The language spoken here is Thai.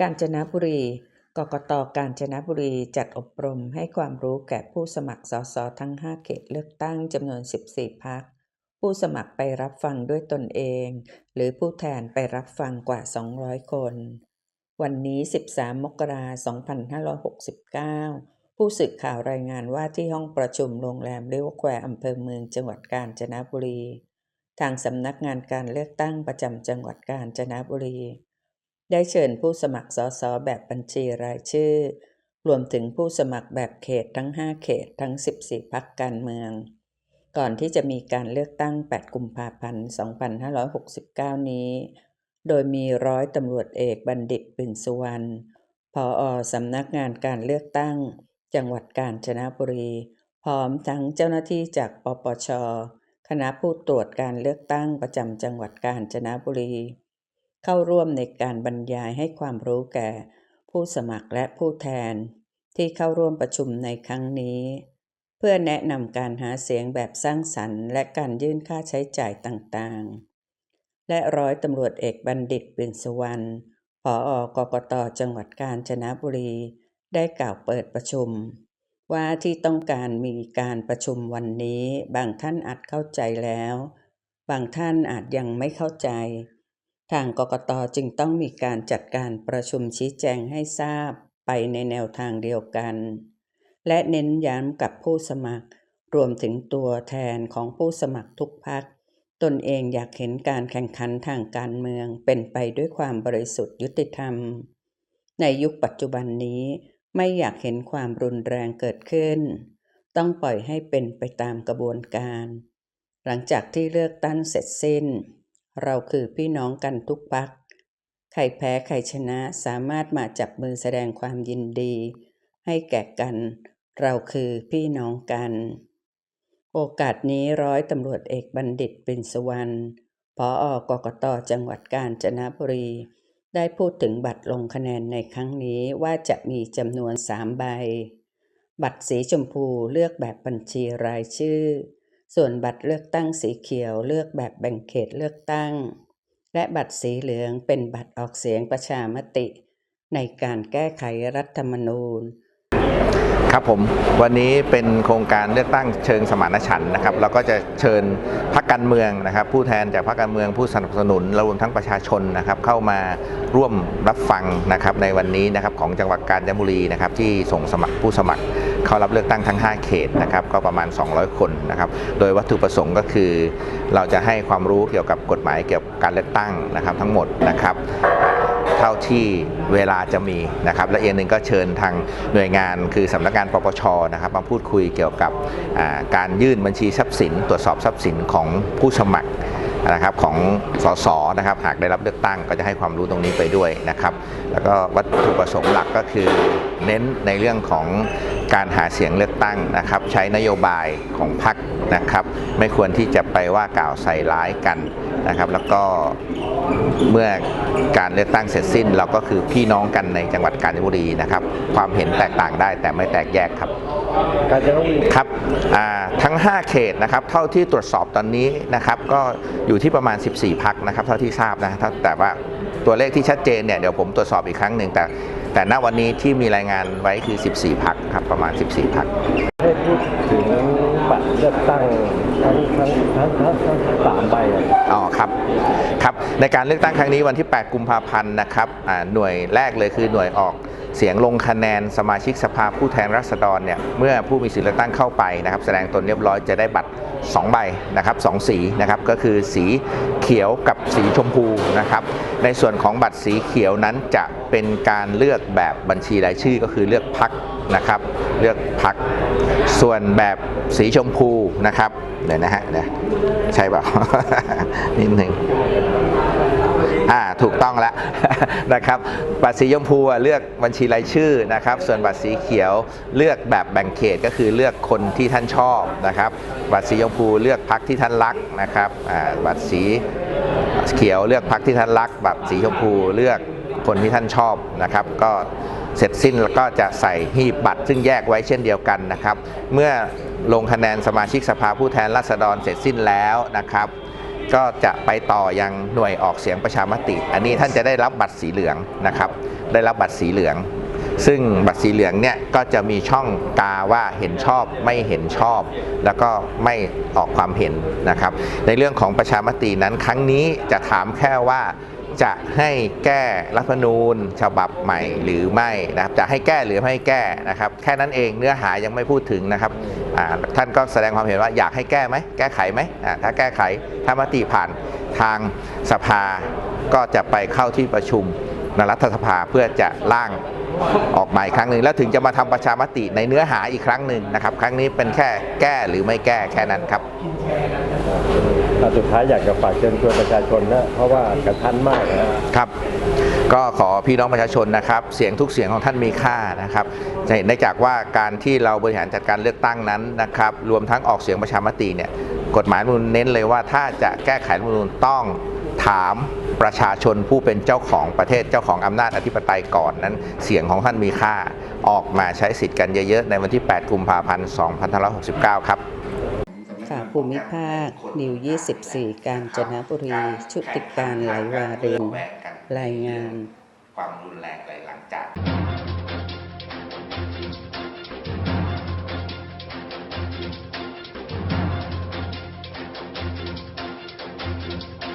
กาญจนบุรี กกตกาญจนบุรีจัดอบรมให้ความรู้แก่ผู้สมัครสสทั้ง 5 เขตเลือกตั้งจำนวน 14 พัก ผู้สมัครไปรับฟังด้วยตนเอง หรือผู้แทนไปรับฟังกว่า 200 คน วันนี้ 13 มกราคม 2569 ผู้สื่อข่าวรายงานว่าที่ห้องประชุมโรงแรมเลี้ยวแควอำเภอเมืองจังหวัดกาญจนบุรี ทางสำนักงานการเลือกตั้งประจำจังหวัดกาญจนบุรี ได้เชิญผู้สมัครสสแบบบัญชีรายชื่อ รวมถึงผู้สมัครแบบเขตทั้ง 5 เขตทั้ง 14 พักการเมือง ก่อนที่จะมีการเลือกตั้ง 8 กุมภาพันธ์ 2569 นี้ โดยมีร้อยตำรวจเอกบัณฑิตปิ่นสุวรรณผออสำนักงานการเลือกตั้ง จังหวัดกาญจนบุรี พร้อมทั้งเจ้าหน้าที่จากปปช คณะผู้ตรวจการเลือกตั้งประจำจังหวัดกาญจนบุรี เข้าร่วมในการบรรยายให้ความรู้แก่ ผู้สมัครและผู้แทน ที่เข้าร่วมประชุมในครั้งนี้ เพื่อแนะนำการหาเสียงแบบสร้างสรรค์ และการยื่นค่าใช้จ่ายต่างๆ และร้อยตำรวจเอกบัณฑิตปิ่นสุวรรณผออกกตจังหวัดกาญจนบุรี ได้กล่าวเปิดประชุม ว่าที่ต้องการมีการประชุมวันนี้ บางท่านอาจเข้าใจแล้ว บางท่านอาจยังไม่เข้าใจ ทางกกตจึงต้องมีการจัดการประชุมชี้แจงให้ทราบไปในแนวทางเดียวกัน และเน้นย้ำกับผู้สมัคร รวมถึงตัวแทนของผู้สมัครทุกพักตนเองอยากเห็นการแข่งขันทางการเมืองเป็นไปด้วยความบริสุทธิ์ยุติธรรม ในยุคปัจจุบันนี้ไม่อยากเห็นความรุนแรงเกิดขึ้น ต้องปล่อยให้เป็นไปตามกระบวนการ หลังจากที่เลือกตั้งเสร็จสิ้น เราคือพี่น้องกันทุกพัก ใครแพ้ใครชนะสามารถมาจับมือแสดงความยินดี ให้แก่กัน เราคือพี่น้องกัน โอกาสนี้ร้อยตำรวจเอกบัณฑิตปินสวรรณผออกกตจังหวัดกาญจนบุรี ได้พูดถึงบัตรลงคะแนนในครั้งนี้ว่าจะมีจำนวน3ใบ บัตรสีชมพูเลือกแบบบัญชีรายชื่อ ส่วนบัตรเลือกตั้งสีเขียวเลือกแบบแบ่งเขตเลือกตั้ง และบัตรสีเหลืองเป็นบัตรออกเสียงประชามติ ในการแก้ไขรัฐธรรมนูญ ครับผมวันนี้เป็นโครงการเลือกตั้งเชิงสมานฉันท์นะครับเราก็จะเชิญพรรคการเมืองนะครับ ผู้แทนจากพรรคการเมืองผู้สนับสนุนรวมทั้งประชาชนนะครับ เข้ามาร่วมรับฟังนะครับในวันนี้นะครับของจังหวัดกาญจนบุรีนะครับที่ส่งสมัครผู้สมัคร เข้ารับเลือกตั้งทั้ง 5 เขตนะครับก็ประมาณ 200 คนนะครับโดยวัตถุประสงค์ก็คือ เราจะให้ความรู้เกี่ยวกับกฎหมายเกี่ยวกับการเลือกตั้งนะครับทั้งหมดนะครับเท่าที่เวลาจะมีนะครับและอีกหนึ่งก็เชิญทางหน่วยงานคือสำนักงานปปชนะครับมาพูดคุยเกี่ยวกับการยื่นบัญชีทรัพย์สิน ตรวจสอบทรัพย์สินของผู้สมัครนะครับของสสนะครับหากได้รับเลือกตั้งก็จะให้ความรู้ตรงนี้ไปด้วยนะครับ แล้วก็วัตถุประสงค์หลักก็คือเน้นในเรื่องของ การหาเสียงเลือกตั้งนะครับ ใช้นโยบายของพรรคนะครับ ไม่ควรที่จะไปว่ากล่าวใส่ร้ายกันนะครับ แล้วก็เมื่อการเลือกตั้งเสร็จสิ้น เราก็คือพี่น้องกันในจังหวัดกาญจนบุรีนะครับ ความเห็นแตกต่างได้แต่ไม่แตกแยกครับกาญจนบุรีครับอ่าทั้ง 5 เขตนะครับ เท่าที่ตรวจสอบตอนนี้นะครับ ก็อยู่ที่ประมาณ 14 พักนะครับ เท่าที่ทราบนะถ้าแต่ว่าตัวเลขที่ชัดเจนเนี่ยเดี๋ยวผมตรวจสอบอีกครั้งหนึ่งแต่ แต่ณวันนี้ที่มีรายงานไว้คือ 14 พักครับประมาณ 14 พักได้พูดถึงบัตรเลือกตั้งทั้งทั้งทั้งทั้งทั้งสามใบอะอ๋อครับครับในการเลือกตั้งครั้งนี้วันที่ 8 กุมภาพันธ์นะครับอ่าหน่วยแรกเลยคือหน่วยออกเสียงลงคะแนนสมาชิกสภาผู้แทนราษฎรเนี่ยเมื่อผู้มีสิทธิเลือกตั้งเข้าไปนะครับ แสดงตนเรียบร้อยจะได้บัตร 2 ใบนะครับสองสีนะครับก็คือสีเขียวกับสีชมพูนะครับในส่วนของบัตรสีเขียวนั้นจะเป็นการเลือกแบบบัญชีรายชื่อก็คือเลือกพักนะครับเลือกพักส่วนแบบสีชมพูนะครับเดี๋ยวนะฮะเดี๋ยใช่เปล่านิดหนึ่ง อ่าถูกต้องแล้ว นะครับบัตรสีชมพูเลือกบัญชีรายชื่อนะครับ ส่วนบัตรสีเขียวเลือกแบบแบ่งเขตก็คือเลือกคนที่ท่านชอบนะครับ บัตรสีชมพูเลือกพักที่ท่านรักนะครับอ่าบัตรสีเขียวเลือกพักที่ท่านรัก บัตรสีชมพูเลือกคนที่ท่านชอบนะครับ ก็เสร็จสิ้นแล้วก็จะใส่หีบบัตรซึ่งแยกไว้เช่นเดียวกันนะครับ เมื่อลงคะแนนสมาชิกสภาผู้แทนราษฎรเสร็จสิ้นแล้วนะครับ ก็จะไปต่อยังหน่วยออกเสียงประชามติ อันนี้ท่านจะได้รับบัตรสีเหลืองนะครับ ได้รับบัตรสีเหลือง ซึ่งบัตรสีเหลืองเนี่ยก็จะมีช่องกาว่าเห็นชอบไม่เห็นชอบ แล้วก็ไม่ออกความเห็นนะครับ ในเรื่องของประชามตินั้นครั้งนี้จะถามแค่ว่า จะให้แก้รัฐธรรมนูญฉบับใหม่หรือไม่นะครับจะให้แก้หรือไม่ให้แก้นะครับ แค่นั้นเองเนื้อหายังไม่พูดถึงนะครับท่านก็แสดงความเห็นว่าอยากให้แก้ไหมแก้ไขไหมถ้าแก้ไขถ้ามติผ่านทางสภาก็จะไปเข้าที่ประชุมในรัฐสภาเพื่อจะร่างออกมาอีกครั้งหนึ่งแล้วถึงจะมาทำประชามติในเนื้อหาอีกครั้งหนึ่งนะครับ ครั้งนี้เป็นแค่แก้หรือไม่แก้แค่นั้นครับ สุดท้ายอยากจะฝากเชิญชวนประชาชนนะเพราะว่ากระชั้นมากนะครับ ก็ขอพี่น้องประชาชนนะครับ เสียงทุกเสียงของท่านมีค่านะครับจะเห็นได้จากว่าการที่เราบริหารจัดการเลือกตั้งนั้นนะครับ รวมทั้งออกเสียงประชามติเนี่ยกฎหมายมนูญเน้นเลยว่าถ้าจะแก้ไขมนูญต้องถามประชาชนผู้เป็นเจ้าของประเทศเจ้าของอำนาจอธิปไตยก่อนนั้น เสียงของท่านมีค่าออกมาใช้สิทธิ์กันเยอะๆ ในวันที่ 8 กุมภาพันธ์ 2569 ครับ ภูมิภาค นิว 24 กาญจนบุรี ชุติการไหลวารินรายงาน ความรุนแรงหลังจาก